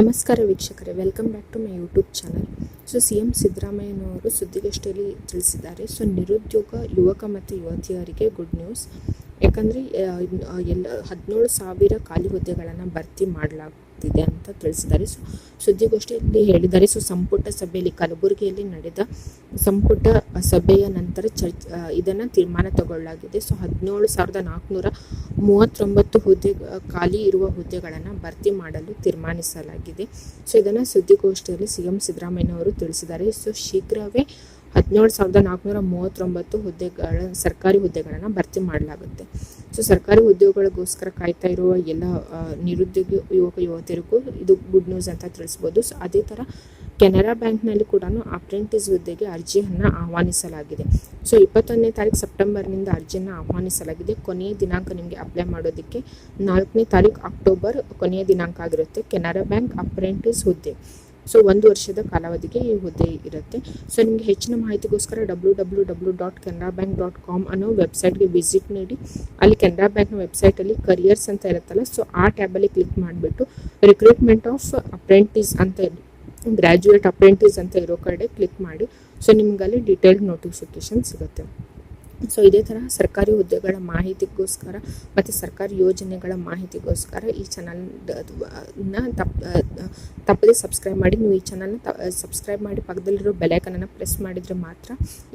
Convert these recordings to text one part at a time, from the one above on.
ನಮಸ್ಕಾರ ವೀಕ್ಷಕರೇ welcome back to my YouTube channel so C M ಸಿದ್ದರಾಮಯ್ಯನವರು ಸುದ್ದಿಗೋಷ್ಠಿಯಲ್ಲಿ ತಿಳಿಸಿದ್ದಾರೆ. ಸೊ ನಿರುದ್ಯೋಗ, ಯುವಕ ಮತ್ತು ಯುವತಿಯರಿಗೆ ಗುಡ್ ನ್ಯೂಸ್ ಯಾಕಂದರೆ ಎಲ್ಲ ಹದಿನೇಳು ಸಾವಿರ ಖಾಲಿ ಹುದ್ದೆಗಳನ್ನು ಭರ್ತಿ ಮಾಡಲಾಗ್ತಿದೆ ಅಂತ ತಿಳಿಸಿದ್ದಾರೆ. ಸೊ, ಸುದ್ದಿಗೋಷ್ಠಿಯಲ್ಲಿ ಹೇಳಿದ್ದಾರೆ. ಸೊ, ಸಂಪುಟ ಸಭೆಯಲ್ಲಿ, ಕಲಬುರಗಿಯಲ್ಲಿ ನಡೆದ ಸಂಪುಟ ಸಭೆಯ ನಂತರ ಚರ್ಚ್ ಇದನ್ನು ತೀರ್ಮಾನ ತಗೊಳ್ಳಲಾಗಿದೆ. ಸೊ, ಹದಿನೇಳು ಸಾವಿರದ ನಾಲ್ಕುನೂರ ಮೂವತ್ತೊಂಬತ್ತು ಹುದ್ದೆ ಖಾಲಿ ಇರುವ ಹುದ್ದೆಗಳನ್ನು ಭರ್ತಿ ಮಾಡಲು ತೀರ್ಮಾನಿಸಲಾಗಿದೆ. ಸೊ, ಇದನ್ನು ಸುದ್ದಿಗೋಷ್ಠಿಯಲ್ಲಿ ಸಿ ಎಂ ಸಿದ್ದರಾಮಯ್ಯನವರು ತಿಳಿಸಿದ್ದಾರೆ. ಸೊ, ಶೀಘ್ರವೇ ಹದಿನೇಳು ಸಾವಿರದ ನಾಲ್ಕುನೂರ ಮೂವತ್ತೊಂಬತ್ತು ಹುದ್ದೆಗಳ ಸರ್ಕಾರಿ ಹುದ್ದೆಗಳನ್ನು ಭರ್ತಿ ಮಾಡಲಾಗುತ್ತೆ. ಸೊ ಸರ್ಕಾರಿ ಉದ್ಯೋಗಗಳಿಗೋಸ್ಕರ ಕಾಯ್ತಾ ಇರುವ ಎಲ್ಲ ನಿರುದ್ಯೋಗಿ ಯುವಕ, ಯುವತಿಯರಿಗೂ ಇದು ಗುಡ್ ನ್ಯೂಸ್ ಅಂತ ತಿಳಿಸ್ಬೋದು. ಸೊ ಅದೇ ಥರ ಕೆನರಾ ಬ್ಯಾಂಕ್ನಲ್ಲಿ ಕೂಡ ಅಪ್ರೆಂಟಿಸ್ ಹುದ್ದೆಗೆ ಅರ್ಜಿಯನ್ನು ಆಹ್ವಾನಿಸಲಾಗಿದೆ. ಸೊ ಇಪ್ಪತ್ತೊಂದನೇ ತಾರೀಕು ಸೆಪ್ಟೆಂಬರ್ನಿಂದ ಅರ್ಜಿಯನ್ನು ಆಹ್ವಾನಿಸಲಾಗಿದೆ. ಕೊನೆಯ ದಿನಾಂಕ ನಿಮಗೆ ಅಪ್ಲೈ ಮಾಡೋದಕ್ಕೆ ನಾಲ್ಕನೇ ತಾರೀಕು ಅಕ್ಟೋಬರ್ ಕೊನೆಯ ದಿನಾಂಕ ಆಗಿರುತ್ತೆ. ಕೆನರಾ ಬ್ಯಾಂಕ್ ಅಪ್ರೆಂಟಿಸ್ ಹುದ್ದೆ. ಸೊ ಒಂದು ವರ್ಷದ ಕಾಲಾವಧಿಗೆ ಈ ಹುದ್ದೆ ಇರುತ್ತೆ. ಸೊ ನಿಮಗೆ ಹೆಚ್ಚಿನ ಮಾಹಿತಿಗೋಸ್ಕರ W W W dot Canara bank dot com ಅನ್ನೋ ವೆಬ್ಸೈಟ್ಗೆ ವಿಸಿಟ್ ನೀಡಿ ಅಲ್ಲಿ ಕೆನರಾ ಬ್ಯಾಂಕ್ನ ವೆಬ್ಸೈಟಲ್ಲಿ ಕರಿಯರ್ಸ್ ಅಂತ ಇರುತ್ತಲ್ಲ ಸೊ ಆ ಟ್ಯಾಬಲ್ಲಿ ಕ್ಲಿಕ್ ಮಾಡಿಬಿಟ್ಟು ರಿಕ್ರೂಟ್ಮೆಂಟ್ ಆಫ್ ಅಪ್ರೆಂಟಿಸ್ ಅಂತ ಗ್ರ್ಯಾಜುಯೇಟ್ ಅಪ್ರೆಂಟಿಸ್ ಅಂತ ಇರೋ ಕಡೆ ಕ್ಲಿಕ್ ಮಾಡಿ. ಸೊ ನಿಮ್ಗೆ ಅಲ್ಲಿ ಡೀಟೇಲ್ಡ್ ನೋಟಿಫಿಕೇಶನ್ ಸಿಗುತ್ತೆ. ಸೊ ಇದೇ ಥರ ಸರ್ಕಾರಿ ಹುದ್ದೆಗಳ ಮಾಹಿತಿಗೋಸ್ಕರ ಮತ್ತು ಸರ್ಕಾರಿ ಯೋಜನೆಗಳ ಮಾಹಿತಿಗೋಸ್ಕರ ಈ ಚಾನಲ್ ತಪ್ಪ ತಪ್ಪದೆ ಸಬ್ಸ್ಕ್ರೈಬ್ ಮಾಡಿ. ನೀವು ಈ ಚಾನಲ್ನ ಸಬ್ಸ್ಕ್ರೈಬ್ ಮಾಡಿ ಪಕ್ಕದಲ್ಲಿರೋ ಬೆಲೈಕನನ್ನು ಪ್ರೆಸ್ ಮಾಡಿದರೆ ಮಾತ್ರ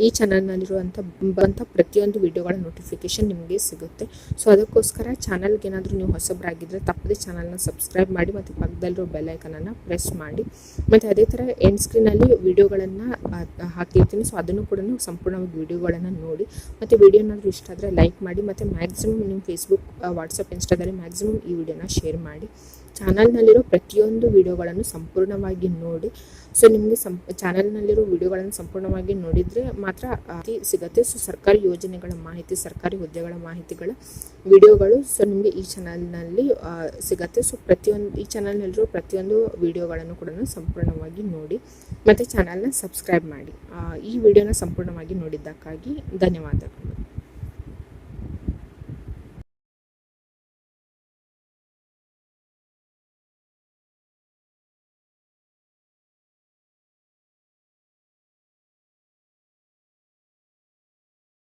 ಈ ಚಾನಲ್ನಲ್ಲಿರುವಂಥ ಬಂಥ ಪ್ರತಿಯೊಂದು ವಿಡಿಯೋಗಳ ನೋಟಿಫಿಕೇಶನ್ ನಿಮಗೆ ಸಿಗುತ್ತೆ. ಸೊ ಅದಕ್ಕೋಸ್ಕರ ಚಾನಲ್ಗೆ ಏನಾದರೂ ನೀವು ಹೊಸಬರಾಗಿದ್ದರೆ ತಪ್ಪದೆ ಚಾನಲ್ನ ಸಬ್ಸ್ಕ್ರೈಬ್ ಮಾಡಿ ಮತ್ತು ಪಕ್ಕದಲ್ಲಿರೋ ಬೆಲೈಕನನ್ನು ಪ್ರೆಸ್ ಮಾಡಿ. ಮತ್ತು ಅದೇ ಥರ ಎಂಡ್ ಸ್ಕ್ರೀನಲ್ಲಿ ವಿಡಿಯೋಗಳನ್ನು ಹಾಕಿರ್ತೀನಿ ಸೊ ಅದನ್ನು ಕೂಡ ಸಂಪೂರ್ಣವಾಗಿ ವಿಡಿಯೋಗಳನ್ನು ನೋಡಿ ಮತ್ತು ವಿಡಿಯೋ ಏನಾದರೂ ಇಷ್ಟ ಆದರೆ ಲೈಕ್ ಮಾಡಿ, ಮತ್ತು ಮ್ಯಾಕ್ಸಿಮಮ್ ನಿಮ್ಮ ಫೇಸ್ಬುಕ್ ವಾಟ್ಸಪ್ ಇನ್ಸ್ಟಾದಲ್ಲಿ ಮ್ಯಾಕ್ಸಿಮಮ್ ಈ ವಿಡಿಯೋನ ಶೇರ್ ಮಾಡಿ. ಚಾನಲ್ನಲ್ಲಿರೋ ಪ್ರತಿಯೊಂದು ವಿಡಿಯೋಗಳನ್ನು ಸಂಪೂರ್ಣವಾಗಿ ನೋಡಿ. ಸೊ ನಿಮಗೆ ಸಂ ಚಾನಲ್ನಲ್ಲಿರೋ ವಿಡಿಯೋಗಳನ್ನು ಸಂಪೂರ್ಣವಾಗಿ ನೋಡಿದರೆ ಮಾತ್ರ ಅತಿ ಸಿಗುತ್ತೆ. ಸೊ ಸರ್ಕಾರಿ ಯೋಜನೆಗಳ ಮಾಹಿತಿ, ಸರ್ಕಾರಿ ಹುದ್ದೆಗಳ ಮಾಹಿತಿಗಳ ವಿಡಿಯೋಗಳು ಸೊ ನಿಮಗೆ ಈ ಚಾನಲ್ನಲ್ಲಿ ಸಿಗುತ್ತೆ. ಸೊ ಪ್ರತಿಯೊಂದು, ಈ ಚಾನಲ್ನಲ್ಲಿರೋ ಪ್ರತಿಯೊಂದು ವಿಡಿಯೋಗಳನ್ನು ಕೂಡ ಸಂಪೂರ್ಣವಾಗಿ ನೋಡಿ. ಮತ್ತು ಚಾನಲ್ನ ಸಬ್ಸ್ಕ್ರೈಬ್ ಮಾಡಿ. ಈ ವಿಡಿಯೋನ ಸಂಪೂರ್ಣವಾಗಿ ನೋಡಿದ್ದಕ್ಕಾಗಿ ಧನ್ಯವಾದಗಳು.